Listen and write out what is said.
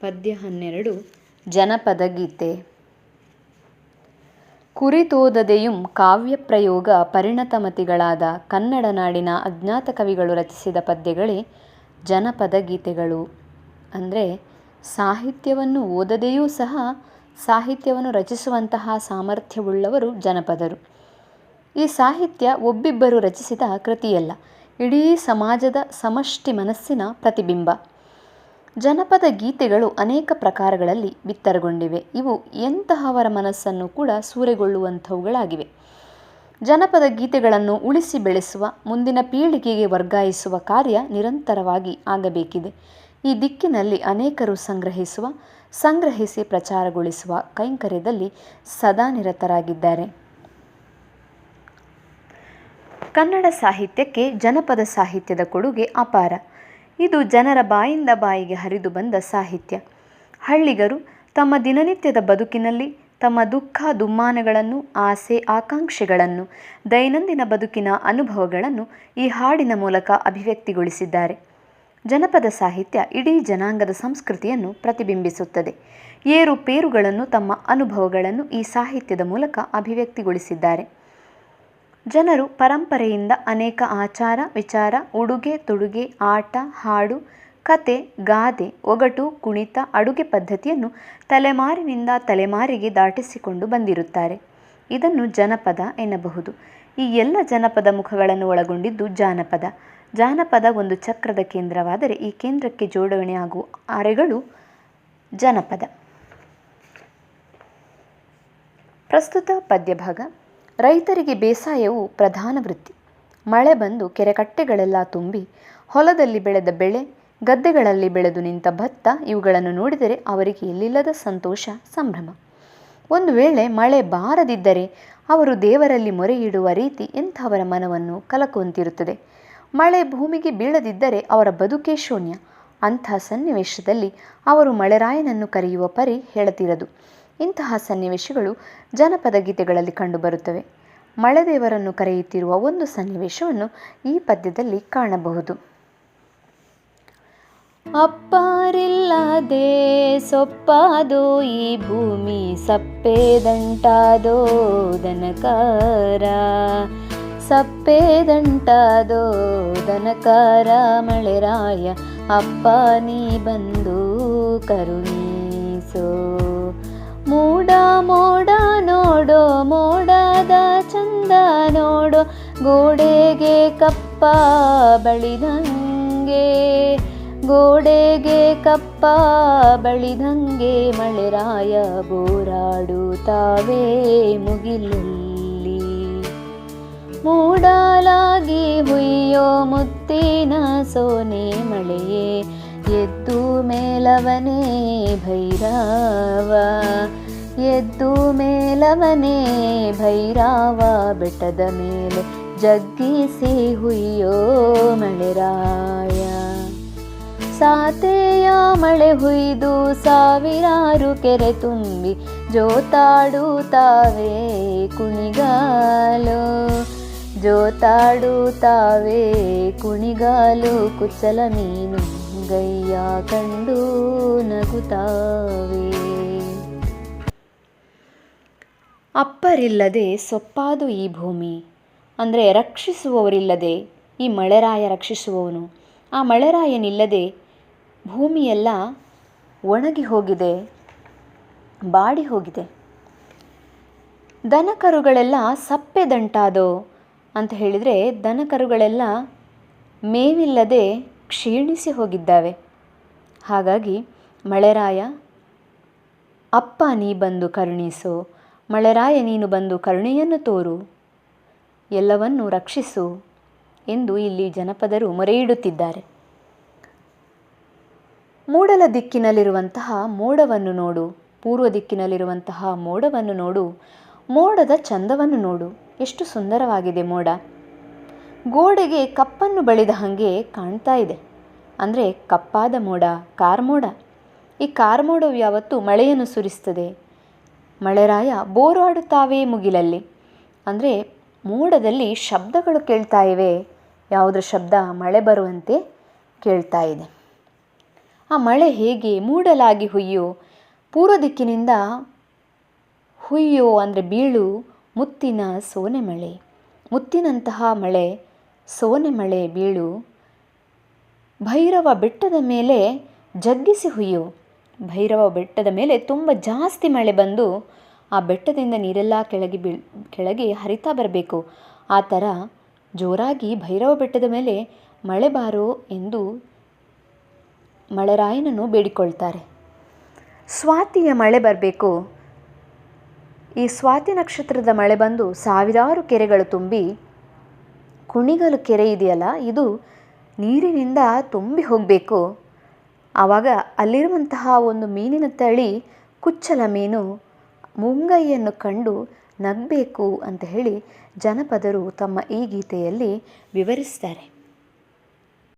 ಪದ್ಯ ಹನ್ನೆರಡು, ಜನಪದ ಗೀತೆ. ಕುರಿತೋದದೆಯುಂ ಕಾವ್ಯಪ್ರಯೋಗ ಪರಿಣತಮತಿಗಳಾದ ಕನ್ನಡ ನಾಡಿನ ಅಜ್ಞಾತ ಕವಿಗಳು ರಚಿಸಿದ ಪದ್ಯಗಳೇ ಜನಪದ ಗೀತೆಗಳು. ಅಂದರೆ, ಸಾಹಿತ್ಯವನ್ನು ಓದದೆಯೂ ಸಹ ಸಾಹಿತ್ಯವನ್ನು ರಚಿಸುವಂತಹ ಸಾಮರ್ಥ್ಯವುಳ್ಳವರು ಜನಪದರು. ಈ ಸಾಹಿತ್ಯ ಒಬ್ಬಿಬ್ಬರು ರಚಿಸಿದ ಕೃತಿಯಲ್ಲ, ಇಡೀ ಸಮಾಜದ ಸಮಷ್ಟಿ ಮನಸ್ಸಿನ ಪ್ರತಿಬಿಂಬ. ಜನಪದ ಗೀತೆಗಳು ಅನೇಕ ಪ್ರಕಾರಗಳಲ್ಲಿ ಬಿತ್ತರಗೊಂಡಿವೆ. ಇವು ಎಂತಹವರ ಮನಸ್ಸನ್ನು ಕೂಡ ಸೂರೆಗೊಳ್ಳುವಂಥವುಗಳಾಗಿವೆ. ಜನಪದ ಗೀತೆಗಳನ್ನು ಉಳಿಸಿ ಬೆಳೆಸುವ, ಮುಂದಿನ ಪೀಳಿಗೆಗೆ ವರ್ಗಾಯಿಸುವ ಕಾರ್ಯ ನಿರಂತರವಾಗಿ ಆಗಬೇಕಿದೆ. ಈ ದಿಕ್ಕಿನಲ್ಲಿ ಅನೇಕರು ಸಂಗ್ರಹಿಸುವ, ಸಂಗ್ರಹಿಸಿ ಪ್ರಚಾರಗೊಳಿಸುವ ಕೈಂಕರ್ಯದಲ್ಲಿ ಸದಾ ನಿರತರಾಗಿದ್ದಾರೆ. ಕನ್ನಡ ಸಾಹಿತ್ಯಕ್ಕೆ ಜನಪದ ಸಾಹಿತ್ಯದ ಕೊಡುಗೆ ಅಪಾರ. ಇದು ಜನರ ಬಾಯಿಂದ ಬಾಯಿಗೆ ಹರಿದು ಬಂದ ಸಾಹಿತ್ಯ. ಹಳ್ಳಿಗರು ತಮ್ಮ ದಿನನಿತ್ಯದ ಬದುಕಿನಲ್ಲಿ ತಮ್ಮ ದುಃಖ, ದುಮ್ಮಾನಗಳನ್ನು, ಆಸೆ, ಆಕಾಂಕ್ಷೆಗಳನ್ನು, ದೈನಂದಿನ ಬದುಕಿನ ಅನುಭವಗಳನ್ನು ಈ ಹಾಡಿನ ಮೂಲಕ ಅಭಿವ್ಯಕ್ತಿಗೊಳಿಸಿದ್ದಾರೆ. ಜನಪದ ಸಾಹಿತ್ಯ ಇಡೀ ಜನಾಂಗದ ಸಂಸ್ಕೃತಿಯನ್ನು ಪ್ರತಿಬಿಂಬಿಸುತ್ತದೆ. ಏರುಪೇರುಗಳನ್ನು ತಮ್ಮ ಅನುಭವಗಳನ್ನು ಈ ಸಾಹಿತ್ಯದ ಮೂಲಕ ಅಭಿವ್ಯಕ್ತಿಗೊಳಿಸಿದ್ದಾರೆ. ಜನರು ಪರಂಪರೆಯಿಂದ ಅನೇಕ ಆಚಾರ, ವಿಚಾರ, ಉಡುಗೆ, ತೊಡುಗೆ, ಆಟ, ಹಾಡು, ಕತೆ, ಗಾದೆ, ಒಗಟು, ಕುಣಿತ, ಅಡುಗೆ ಪದ್ಧತಿಯನ್ನು ತಲೆಮಾರಿನಿಂದ ತಲೆಮಾರಿಗೆ ದಾಟಿಸಿಕೊಂಡು ಬಂದಿರುತ್ತಾರೆ. ಇದನ್ನು ಜನಪದ ಎನ್ನಬಹುದು. ಈ ಎಲ್ಲ ಜನಪದ ಮುಖಗಳನ್ನು ಒಳಗೊಂಡಿದ್ದು ಜಾನಪದ. ಜಾನಪದ ಒಂದು ಚಕ್ರದ ಕೇಂದ್ರವಾದರೆ ಈ ಕೇಂದ್ರಕ್ಕೆ ಜೋಡಣೆಯಾಗುವ ಅರೆಗಳು ಜನಪದ. ಪ್ರಸ್ತುತ ಪದ್ಯಭಾಗ ರೈತರಿಗೆ ಬೇಸಾಯವು ಪ್ರಧಾನ ವೃತ್ತಿ. ಮಳೆ ಬಂದು ಕೆರೆಕಟ್ಟೆಗಳೆಲ್ಲ ತುಂಬಿ, ಹೊಲದಲ್ಲಿ ಬೆಳೆದ ಬೆಳೆ, ಗದ್ದೆಗಳಲ್ಲಿ ಬೆಳೆದು ನಿಂತ ಭತ್ತ, ಇವುಗಳನ್ನು ನೋಡಿದರೆ ಅವರಿಗೆ ಎಲ್ಲಿಲ್ಲದ ಸಂತೋಷ, ಸಂಭ್ರಮ. ಒಂದು ವೇಳೆ ಮಳೆ ಬಾರದಿದ್ದರೆ ಅವರು ದೇವರಲ್ಲಿ ಮೊರೆ ರೀತಿ ಎಂಥವರ ಮನವನ್ನು ಕಲಕುವಂತಿರುತ್ತದೆ. ಮಳೆ ಭೂಮಿಗೆ ಬೀಳದಿದ್ದರೆ ಅವರ ಬದುಕೇ ಶೂನ್ಯ. ಅಂಥ ಸನ್ನಿವೇಶದಲ್ಲಿ ಅವರು ಮಳೆರಾಯನನ್ನು ಕರೆಯುವ ಪರಿ ಹೇಳತಿರದು. ಇಂತಹ ಸನ್ನಿವೇಶಗಳು ಜನಪದ ಗೀತೆಗಳಲ್ಲಿ ಕಂಡುಬರುತ್ತವೆ. ಮಳೆದೇವರನ್ನು ಕರೆಯುತ್ತಿರುವ ಒಂದು ಸನ್ನಿವೇಶವನ್ನು ಈ ಪದ್ಯದಲ್ಲಿ ಕಾಣಬಹುದು. ಅಪ್ಪಾರಿಲ್ಲದೆ ಸೊಪ್ಪಾದೋ, ಈ ಭೂಮಿ ಸಪ್ಪೆದಂಟಾದೋ ದನಕಾರ ಸಪ್ಪೆದಂಟಾದೋ ದನಕಾರ ಮಳೆರಾಯ ಅಪ್ಪ ನೀ ಬಂದು ಕರುಣೀಸೋ. ಗೋಡೆಗೆ ಕಪ್ಪ ಬಳಿದಂಗೆ, ಗೋಡೆಗೆ ಕಪ್ಪ ಬಳಿದಂಗೆ ಮಳೆರಾಯ ಬೋರಾಡುತ್ತಾವೆ ಮುಗಿಲಲ್ಲಿ. ಮೂಡಲಾಗಿ ಹುಯ್ಯೋ ಮುತ್ತಿನ ಸೋನೆ ಮಳೆಯೇ, ಎದ್ದು ಮೇಲವನೇ ಭೈರವ, ಎದ್ದು ಮೇಲವನೇ ಭೈರವ ಬೆಟ್ಟದ ಮೇಲೆ ಜಗ್ಗಿಸಿ ಹುಯ್ಯೋ ಮಳೆರಾಯ ಸಾತೆಯ ಮಳೆ ಹುಯ್ದು ಸಾವಿರಾರು ಕೆರೆ ತುಂಬಿ ಜೋತಾಡುತ್ತಾವೆ ಕುಣಿಗಾಲು. ಜೋತಾಡುತ್ತಾವೆ ಕುಣಿಗಾಲು, ಕುಚ್ಚಲ ಮೀನು ಗಯ್ಯ ಕಂಡು ನಗುತ್ತಾವೆ ಅಪ್ಪರಿಲ್ಲದೆ ಸೊಪ್ಪಾದು ಈ ಭೂಮಿ. ಅಂದರೆ ರಕ್ಷಿಸುವವರಿಲ್ಲದೆ ಈ ಮಳೆರಾಯ ರಕ್ಷಿಸುವವನು. ಆ ಮಳೆರಾಯನಿಲ್ಲದೆ ಭೂಮಿಯೆಲ್ಲ ಒಣಗಿ ಹೋಗಿದೆ, ಬಾಡಿ ಹೋಗಿದೆ. ದನಕರುಗಳೆಲ್ಲ ಸಪ್ಪೆದಂಟಾದೋ ಅಂತ ಹೇಳಿದರೆ ದನಕರುಗಳೆಲ್ಲ ಮೇವಿಲ್ಲದೆ ಕ್ಷೀಣಿಸಿ ಹೋಗಿದ್ದಾವೆ. ಹಾಗಾಗಿ ಮಳೆರಾಯ, ಅಪ್ಪ ನೀ ಬಂದು ಕರುಣಿಸೋ, ಮಳೆರಾಯ ನೀನು ಬಂದು ಕರುಣೆಯನ್ನು ತೋರು ಎಲ್ಲವನ್ನೂ ರಕ್ಷಿಸು ಎಂದು ಇಲ್ಲಿ ಜನಪದರು ಮೊರೆಯಿಡುತ್ತಿದ್ದಾರೆ. ಮೂಡಲ ದಿಕ್ಕಿನಲ್ಲಿರುವಂತಹ ಮೋಡವನ್ನು ನೋಡು, ಪೂರ್ವ ದಿಕ್ಕಿನಲ್ಲಿರುವಂತಹ ಮೋಡವನ್ನು ನೋಡು, ಮೋಡದ ಚಂದವನ್ನು ನೋಡು. ಎಷ್ಟು ಸುಂದರವಾಗಿದೆ ಮೋಡ. ಗೋಡೆಗೆ ಕಪ್ಪನ್ನು ಬಳಿದ ಹಾಗೆ ಕಾಣ್ತಾ ಇದೆ. ಅಂದರೆ ಕಪ್ಪಾದ ಮೋಡ ಕಾರ್ಮೋಡ ಈ ಕಾರ್ಮೋಡವು ಯಾವತ್ತೂ ಮಳೆಯನ್ನು ಸುರಿಸ್ತದೆ. ಮಳೆರಾಯ ಬೋರಾಡುತ್ತಾವೇ ಮುಗಿಲಲ್ಲಿ. ಅಂದರೆ ಮೋಡದಲ್ಲಿ ಶಬ್ದಗಳು ಕೇಳ್ತಾ ಇವೆ. ಯಾವುದ್ರ ಶಬ್ದ? ಮಳೆ ಬರುವಂತೆ ಕೇಳ್ತಾ ಇದೆ. ಆ ಮಳೆ ಹೇಗೆ ಮೂಡಲಾಗಿ ಹುಯ್ಯೋ? ಪೂರ್ವ ದಿಕ್ಕಿನಿಂದ ಹುಯ್ಯೋ ಅಂದರೆ ಬೀಳು, ಮುತ್ತಿನ ಸೋನೆ ಮಳೆ. ಮುತ್ತಿನಂತಹ ಮಳೆ, ಸೋನೆ ಮಳೆ, ಬೀಳು. ಭೈರವ ಬೆಟ್ಟದ ಮೇಲೆ ಜಗ್ಗಿಸಿ ಹುಯ್ಯೋ. ಭೈರವ ಬೆಟ್ಟದ ಮೇಲೆ ತುಂಬ ಜಾಸ್ತಿ ಮಳೆ ಬಂದು ಆ ಬೆಟ್ಟದಿಂದ ನೀರೆಲ್ಲ ಕೆಳಗೆ ಬೀಳ್, ಕೆಳಗೆ ಹರಿತಾ ಬರಬೇಕು. ಆ ಥರ ಜೋರಾಗಿ ಭೈರವ ಬೆಟ್ಟದ ಮೇಲೆ ಮಳೆ ಬಾರೋ ಎಂದು ಮಳೆರಾಯನನ್ನು ಬೇಡಿಕೊಳ್ತಾರೆ. ಸ್ವಾತಿಯ ಮಳೆ ಬರಬೇಕು. ಈ ಸ್ವಾತಿ ನಕ್ಷತ್ರದ ಮಳೆ ಬಂದು ಸಾವಿರಾರು ಕೆರೆಗಳು ತುಂಬಿ, ಕುಣಿಗಲು ಕೆರೆ ಇದೆಯಲ್ಲ, ಇದು ನೀರಿನಿಂದ ತುಂಬಿ ಹೋಗಬೇಕು. ಆವಾಗ ಅಲ್ಲಿರುವಂತಹ ಒಂದು ಮೀನಿನ ತಳಿ ಕುಚ್ಚಲ ಮೀನು ಮುಂಗೈಯನ್ನು ಕಂಡು ನಗಬೇಕು ಅಂತ ಹೇಳಿ ಜನಪದರು ತಮ್ಮ ಈ ಗೀತೆಯಲ್ಲಿ ವಿವರಿಸ್ತಾರೆ.